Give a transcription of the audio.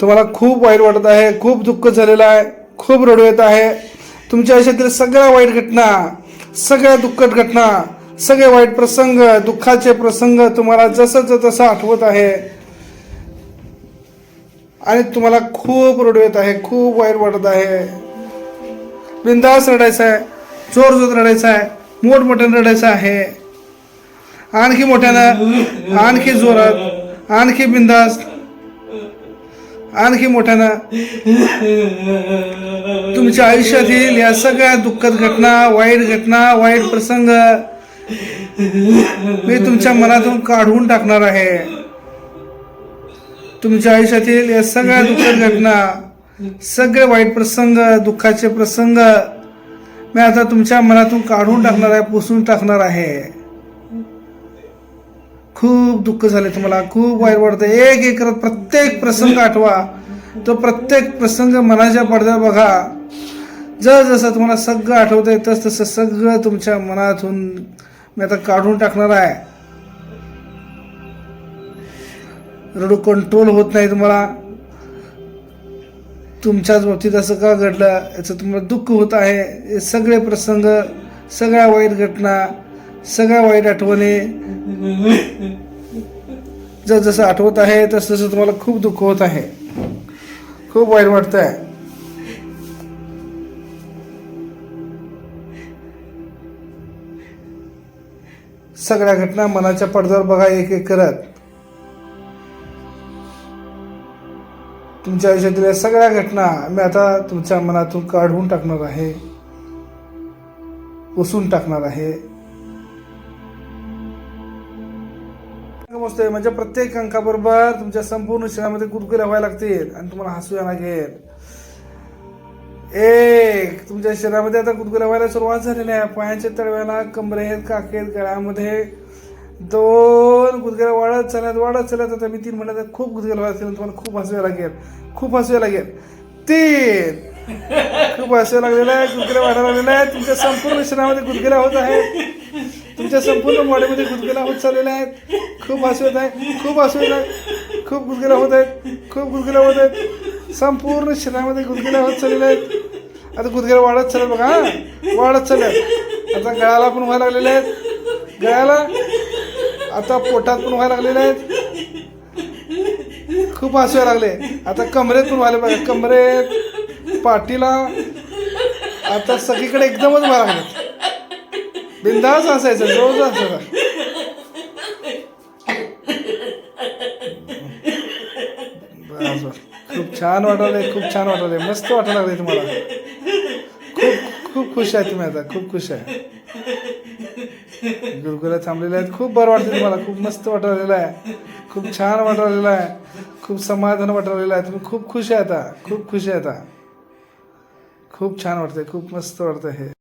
तुम्हाला खूप वाईट वाटत आहे खूप दुःख झालेलं आहे खूप रडू येत आहे. तुमच्या आयुष्यातील सगळ्या वाईट घटना सगळ्या दुःखद घटना सगळे वाईट प्रसंग दुःखाचे प्रसंग तुम्हाला जसं तसं आठवत आहे आणि तुम्हाला खूप रडू येत आहे खूप वाईट वाटत आहे. बिंदास रडायचं आहे जोर जोर रडायचं आहे मोठमोठ्यानं रडायचं आहे. आणखी मोठ्यानं आणखी जोरात आणखी बिंदास आणखी मोठ्यानं. तुमच्या आयुष्यातील या सगळ्या दुःखद घटना वाईट घटना वाईट प्रसंग मी तुमच्या मनातून काढून टाकणार आहे. तुमच्या आयुष्यातील या सगळ्या दुःखद घटना सगळे वाईट प्रसंग दुःखाचे प्रसंग मी आता तुमच्या मनातून काढून टाकणार आहे पुसून टाकणार आहे. खूप दुःख झाले तुम्हाला खूप वाईट वाटतं एक एक करत प्रत्येक प्रसंग आठवा. तो प्रत्येक प्रसंग मनाच्या पडद्यावर बघा. जसं तुम्हाला सगळं आठवतंय तस तसं सगळं तुमच्या मनातून मी आता काढून टाकणार आहे. रडू कंट्रोल होत नाही तुम्हाला. तुमच्याच बाबतीत असं का घडलं? याचं तुम्हाला दुःख होत आहे. हे सगळे प्रसंग सगळ्या वाईट घटना सगळ्या वाईट आठवणी जस जसं आठवत आहे तसं तसं तुम्हाला खूप दुःख होत आहे. खूप वाईट वाटत आहे सगळ्या घटना मनाच्या पडद्यावर बघा एक एक करत. तुमच्या आयुष्यातल्या सगळ्या घटना मी आता तुमच्या मनातून काढून टाकणार आहे. पुसून टाकणार आहे. मस्त आहे म्हणजे प्रत्येक अंकाबरोबर तुमच्या संपूर्ण शरीरामध्ये गुदगुल्या व्हायला लागतील आणि तुम्हाला हसू यायला लागेल. एक तुमच्या शरीरामध्ये आता गुदगुल्या व्हायला सुरुवात झालेली आहे. पायाच्या तळव्याला कमरेत काखेत गळ्यामध्ये दोन गुदगुल्या वाढत चालत वाढत चालत आता मी तीन म्हणत खूप गुदगुल्या व्हायला लागतील तुम्हाला खूप हसू लागेल. खूप हसू लागेल. तीन खूप हसू लागलेलं आहे गुदगुल्या वाढायला लागलेल्या आहेत तुमच्या संपूर्ण शरीरामध्ये गुदगुल्या होत आहेत. तुमच्या संपूर्ण बॉडीमध्ये गुदगुला होत चाललेल्या आहेत. खूप हसू येत आहे. खूप हसू येत आहे. खूप गुदगुला होत आहेत. खूप गुदगुला होत आहेत. संपूर्ण शरीरामध्ये गुदगुला होत चाललेल्या आहेत. आता गुदगुला वाढत चालेल बघा हा. वाढत चालत आता गळाला पण व्हायला लागलेल्या आहेत. गळ्याला आता पोटात पण व्हायला लागलेल्या आहेत. खूप हसू लागले. आता कमरेत पण व्हायला बघा कमरेत पाठीला. आता सगळीकडे एकदमच व्हायला लागले बिंदास असायचं रोज असायचं बस बस. खूप छान वाटवलंय खूप छान वाटवलंय. मस्त वाटायला लागले तुम्हाला. खूप खूप खुश आहे तुम्ही आता. खूप खुश आहे. गुरगुल्या थांबलेल्या आहेत. खूप बरं वाटतं तुम्हाला. खूप मस्त वाटवलेलं आहे. खूप छान वाटवलेलं आहे. खूप समाधान वाटवलेलं आहे. तुम्ही खूप खुश आहे आता. खूप खुश आहे आता. खूप छान वाटतंय. खूप मस्त वाटतंय हे.